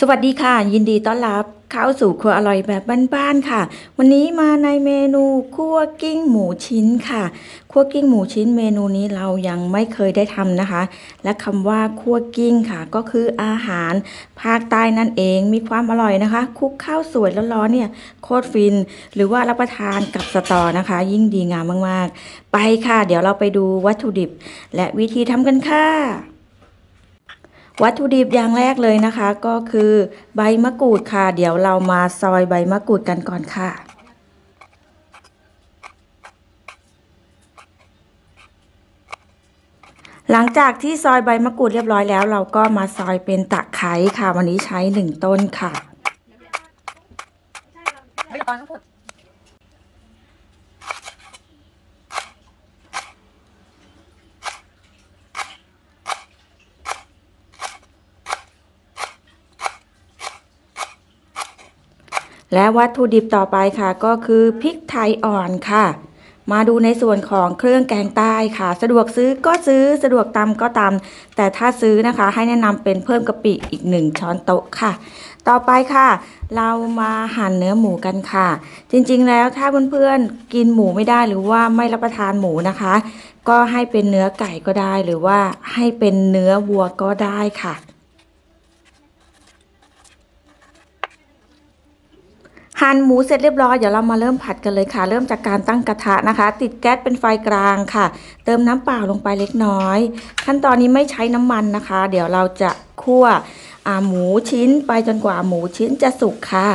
สวัสดีค่ะ ยินดีต้อนรับเข้าสู่ครัวอร่อยแบบบ้านๆค่ะ วันนี้มาในเมนูคั่วกิ้งหมูชิ้นค่ะคั่วกิ้งหมูชิ้นเมนูนี้เรายังไม่เคยได้ทำนะคะ และคำว่าคั่วกิ้งค่ะ ก็คืออาหารภาคใต้นั่นเองมีความอร่อยนะคะ คุกข้าวสวยร้อนๆเนี่ยโคตรฟิน หรือว่ารับประทานกับสตอนะคะ ยิ่งดีงามมากๆ ไปค่ะ เดี๋ยวเราไปดูวัตถุดิบ และวิธีทำกันค่ะ วัตถุดิบอย่างแรกเลยนะคะ ก็คือใบมะกรูดค่ะ เดี๋ยวเรามาซอยใบมะกรูดกันก่อนค่ะ หลังจากที่ซอยใบมะกรูดเรียบร้อยแล้ว เราก็มาซอยเป็นตะไคร้ค่ะ วันนี้ใช้หนึ่งต้นค่ะ ไม่ตอนทั้งหมด และวัตถุดิบต่อไปค่ะก็คือพริกไทยอ่อนค่ะ มาดูในส่วนของเครื่องแกงใต้ค่ะ สะดวกซื้อก็ซื้อสะดวกตำก็ตำแต่ถ้าซื้อนะคะให้แนะนำเป็นเพิ่มกะปิอีกหนึ่งช้อนโต๊ะค่ะ ต่อไปค่ะ เรามาหั่นเนื้อหมูกันค่ะ จริงๆแล้วถ้าเพื่อนๆกินหมูไม่ได้หรือว่าไม่รับประทานหมูนะคะ ก็ให้เป็นเนื้อไก่ก็ได้ หรือว่าให้เป็นเนื้อวัวก็ได้ค่ะ หั่นหมูเสร็จเรียบร้อยเดี๋ยวเรามาเริ่มผัดกันเลยค่ะ เริ่มจากการตั้งกระทะนะคะ ติดแก๊สเป็นไฟกลางค่ะ เติมน้ำเปล่าลงไปเล็กน้อย ขั้นตอนนี้ไม่ใช้น้ำมันนะคะ เดี๋ยวเราจะคั่วหมูชิ้นไปจนกว่าหมูชิ้นจะสุกค่ะ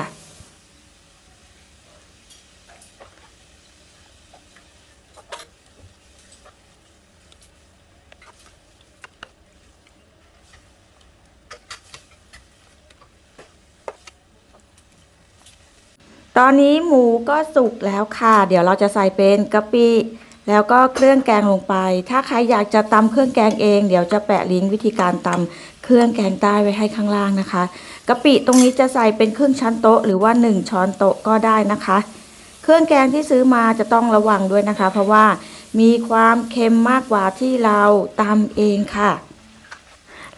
ตอนนี้หมูก็สุกแล้วค่ะ เดี๋ยวเราจะใส่เป็นกะปิแล้วก็เครื่องแกงลงไป ถ้าใครอยากจะตำเครื่องแกงเอง เดี๋ยวจะแปะลิงก์วิธีการตำเครื่องแกงใต้ไว้ให้ข้างล่างนะคะกะปิตรงนี้จะใส่เป็นครึ่งช้อนโต๊ะหรือว่า 1 ช้อนโต๊ะก็ได้นะคะ เครื่องแกงที่ซื้อมาจะต้องระวังด้วยนะคะ เพราะว่ามีความเค็มมากกว่าที่เราตำเองค่ะ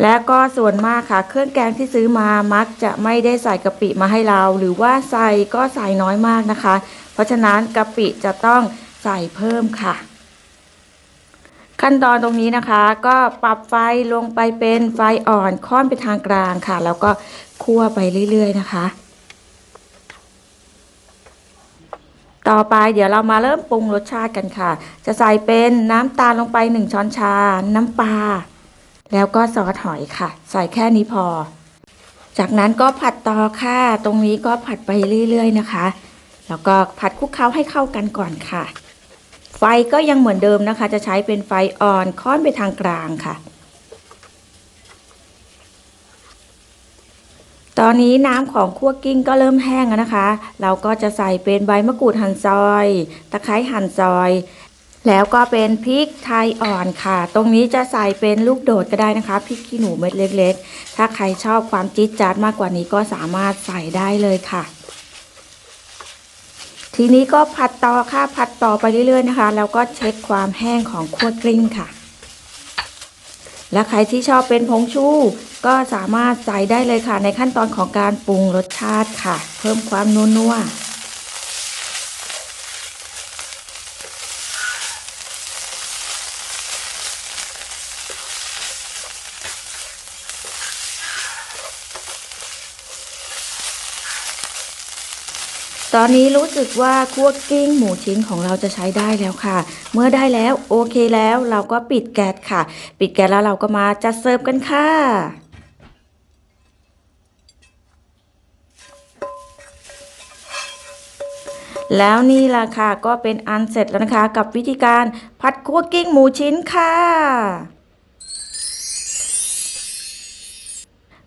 และก็ส่วนมากค่ะ เครื่องแกงที่ซื้อมามักจะไม่ได้ใส่กะปิมาให้เรา หรือว่าใส่ก็ใส่น้อยมากนะคะ เพราะฉะนั้นกะปิจะต้องใส่เพิ่มค่ะ ขั้นตอนตรงนี้นะคะ ก็ปรับไฟลงไปเป็นไฟอ่อนค่อนไปทางกลางค่ะ แล้วก็คั่วไปเรื่อย ๆ นะคะ ต่อไปเดี๋ยวเรามาเริ่มปรุงรสชาติกันค่ะ จะใส่เป็นน้ำตาลลงไป 1 ช้อนชา น้ำปลา แล้วก็ซอสหอยค่ะ ใส่แค่นี้พอ จากนั้นก็ผัดต่อค่ะ ตรงนี้ก็ผัดไปเรื่อยๆนะคะ แล้วก็ผัดคลุกเคล้าให้เข้ากันก่อนค่ะ ไฟก็ยังเหมือนเดิมนะคะ จะใช้เป็นไฟอ่อนค่อนไปทางกลางค่ะ ตอนนี้น้ำของคั่วกิ้งก็เริ่มแห้งแล้วนะคะ เราก็จะใส่เป็นใบมะกรูดหั่นซอย ตะไคร้หั่นซอย แล้วก็เป็นพริกไทยอ่อนค่ะ ตรงนี้จะใส่เป็นลูกโดดก็ได้นะคะ พริกขี้หนูเม็ดเล็กๆ ถ้าใครชอบความจี๊ดจ๊าดมากกว่านี้ก็สามารถใส่ได้เลยค่ะ ทีนี้ก็ผัดต่อค่ะ ผัดต่อไปเรื่อยๆนะคะ แล้วก็เช็คความแห้งของคั่วกลิ้งค่ะ และใครที่ชอบเป็นผงชูก็สามารถใส่ได้เลยค่ะ ในขั้นตอนของการปรุงรสชาติค่ะ เพิ่มความนัวๆ ตอนนี้รู้สึกว่าคั่วกิ้งหมูชิ้นของเราจะใช้ได้แล้วค่ะ เมื่อได้แล้วโอเคแล้วเราก็ปิดแก๊สค่ะ ปิดแก๊สแล้วเราก็มาจัดเสิร์ฟกันค่ะแล้วนี่ล่ะค่ะก็เป็นอันเสร็จแล้วนะคะ กับวิธีการผัดคั่วกิ้งหมูชิ้นค่ะ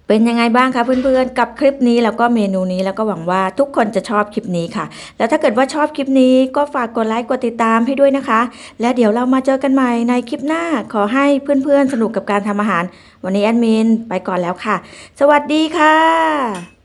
เป็นยังไงบ้างคะเพื่อนๆ กับคลิปนี้แล้วก็เมนูนี้แล้วก็หวังว่าทุกคนจะชอบคลิปนี้ค่ะ แล้วถ้าเกิดว่าชอบคลิปนี้ก็ฝากกดไลค์กดติดตามให้ด้วยนะคะ และเดี๋ยวเรามาเจอกันใหม่ในคลิปหน้าขอให้เพื่อนๆ สนุกกับการทำอาหาร วันนี้แอดมินไปก่อนแล้วค่ะ สวัสดีค่ะ